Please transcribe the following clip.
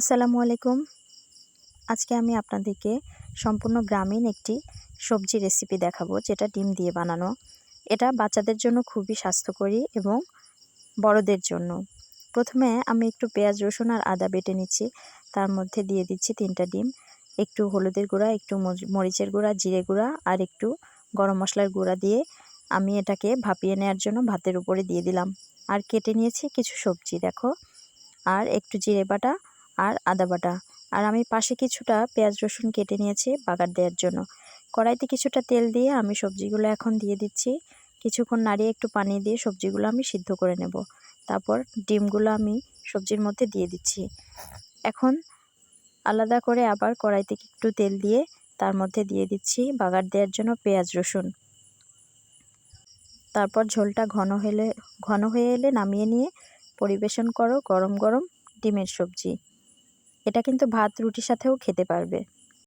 আসসালামু আলাইকুম। আজকে আমি আপনাদেরকে সম্পূর্ণ গ্রামীণ একটি সবজি রেসিপি দেখাবো, যেটা ডিম দিয়ে বানানো। এটা বাচ্চাদের জন্য খুবই স্বাস্থ্যকরী এবং বড়দের জন্য। প্রথমে আমি একটু পেঁয়াজ, রসুন আর আদা বেটে নিচ্ছি। তার মধ্যে দিয়ে দিচ্ছি তিনটা ডিম। একটু হলুদের গুঁড়া, একটু মরিচের গুঁড়া, জিরে গুঁড়া আর একটু গরম মশলার গুঁড়া দিয়ে আমি এটাকে ভাপিয়ে নেওয়ার জন্য ভাতের উপরে দিয়ে দিলাম। আর কেটে নিয়েছি কিছু সবজি, দেখো। আর একটু জিরে বাটা আর আদা বাটা। আর আমি পাশে কিছুটা পেঁয়াজ রসুন কেটে নিয়েছি বাগার দেওয়ার জন্য। কড়াইতে কিছুটা তেল দিয়ে আমি সবজিগুলো এখন দিয়ে দিচ্ছি। কিছুক্ষণ নাড়িয়ে একটু পানি দিয়ে সবজিগুলো আমি সিদ্ধ করে নেব। তারপর ডিমগুলো আমি সবজির মধ্যে দিয়ে দিচ্ছি। এখন আলাদা করে আবার কড়াইতে একটু তেল দিয়ে তার মধ্যে দিয়ে দিচ্ছি বাগার দেওয়ার জন্য পেঁয়াজ রসুন। তারপর ঝোলটা ঘন হলে, ঘন হয়ে এলে নামিয়ে নিয়ে পরিবেশন করো গরম গরম ডিমের সবজি। এটা কিন্তু ভাত রুটির সাথেও খেতে পারবে।